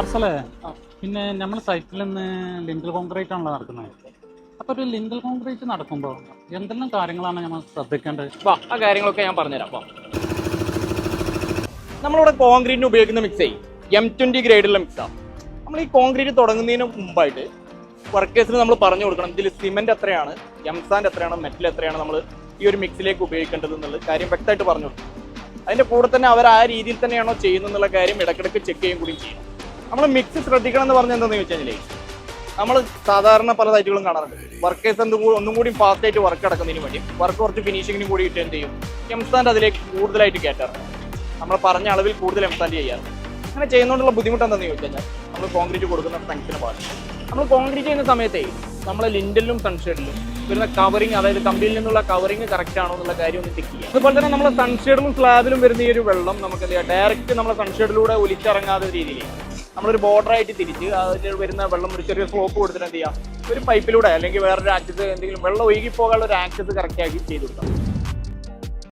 അർസലേ പിന്നെ നമ്മൾ സൈറ്റിൽ നിന്ന് ലിങ്കൽ കോൺക്രീറ്റ് ആണല്ലോ നടക്കുന്നത്. അപ്പൊ ഒരു ലിങ്കൽ കോൺക്രീറ്റ് നടക്കുമ്പോൾ എന്തെല്ലാം കാര്യങ്ങളാണ് നമ്മൾ ശ്രദ്ധിക്കേണ്ടത്? വാ ആ കാര്യങ്ങളൊക്കെ ഞാൻ പറഞ്ഞുതരാം. വാ. നമ്മളിവിടെ കോൺക്രീറ്റിന് ഉപയോഗിക്കുന്ന മിക്സേ എം ട്വന്റി ഗ്രേഡുള്ള മിക്സാണ് നമ്മൾ ഈ കോൺക്രീറ്റ് തുടങ്ങുന്നതിന് മുമ്പായിട്ട് വർക്കേഴ്സിന് നമ്മൾ പറഞ്ഞു കൊടുക്കണം ഇതിൽ സിമെന്റ് എത്രയാണ് എംസാൻഡ് എത്രയാണ് മെറ്റൽ എത്രയാണ് നമ്മൾ ഈ ഒരു മിക്സിലേക്ക് ഉപയോഗിക്കേണ്ടത് എന്നുള്ള കാര്യം വ്യക്തമായിട്ട് പറഞ്ഞു കൊടുക്കും അതിന്റെ കൂടെ തന്നെ അവർ ആ രീതിയിൽ തന്നെയാണോ ചെയ്യുന്നത് എന്നുള്ള കാര്യം ഇടക്കിടക്ക് ചെക്ക് ചെയ്യുകയും കൂടി ചെയ്യണം. നമ്മൾ മിക്സ് ശ്രദ്ധിക്കണം എന്ന് പറഞ്ഞ എന്താണെന്ന് ചോദിച്ചു കഴിഞ്ഞാൽ നമ്മൾ സാധാരണ പല സൈറ്റുകളും കാണാറുണ്ട്. വർക്കേഴ്സ് എന്തും ഒന്നും കൂടി ഫാസ്റ്റ് ആയിട്ട് വർക്ക് അടക്കുന്നതിന് വേണ്ടി വർക്ക് കുറച്ച് ഫിനിഷിങ്ങിനും കൂടി ഇട്ട് എന്ത് ചെയ്യും? എംസാൻഡ് അതിലേക്ക് കൂടുതലായിട്ട് കയറ്റാറുണ്ട്. നമ്മൾ പറഞ്ഞ അളവിൽ കൂടുതൽ എംസാൻഡ് ചെയ്യാറുണ്ട്. അങ്ങനെ ചെയ്യുന്നതുകൊണ്ടുള്ള ബുദ്ധിമുട്ട് എന്താണെന്ന് ചോദിച്ചു കഴിഞ്ഞാൽ നമ്മൾ കോൺക്രീറ്റ് കൊടുക്കുന്ന സ്ട്രെങ്ത്തിന് പാടില്ല. നമ്മൾ കോൺക്രീറ്റ് ചെയ്യുന്ന സമയത്തെ നമ്മൾ ലിൻഡലിലും സൺഷെയ്ഡിലും വരുന്ന കവറിങ് അതായത് കമ്പിയിൽ നിന്നുള്ള കവറിങ് കറക്റ്റ് ആണോ എന്നുള്ള കാര്യം ഒന്ന് ചെക്ക് ചെയ്യുക. അതുപോലെ തന്നെ നമ്മൾ സൺഷെയ്ഡിലും സ്ലാബിലും വരുന്ന ഈ ഒരു വെള്ളം നമുക്ക് എന്ത് ചെയ്യാം? ഡയറക്റ്റ് നമ്മൾ സൺഷെയ്ഡിലൂടെ ഒലിച്ചിറങ്ങാത്ത രീതിയിൽ നമ്മളൊരു ബോർഡർ ആയിട്ട് തിരിച്ച് അതിൽ വരുന്ന വെള്ളം ഒരു ചെറിയ സ്ലോപ്പ് കൊടുത്തിട്ട് എന്ത് ചെയ്യാം? ഒരു പൈപ്പിലൂടെ അല്ലെങ്കിൽ വേറൊരു ആക്സസ് എന്തെങ്കിലും വെള്ളം ഒഴുകി പോകാനുള്ള ഒരു ആക്സസ് കറക്റ്റ് ആക്കി ചെയ്ത് കൊടുക്കാം.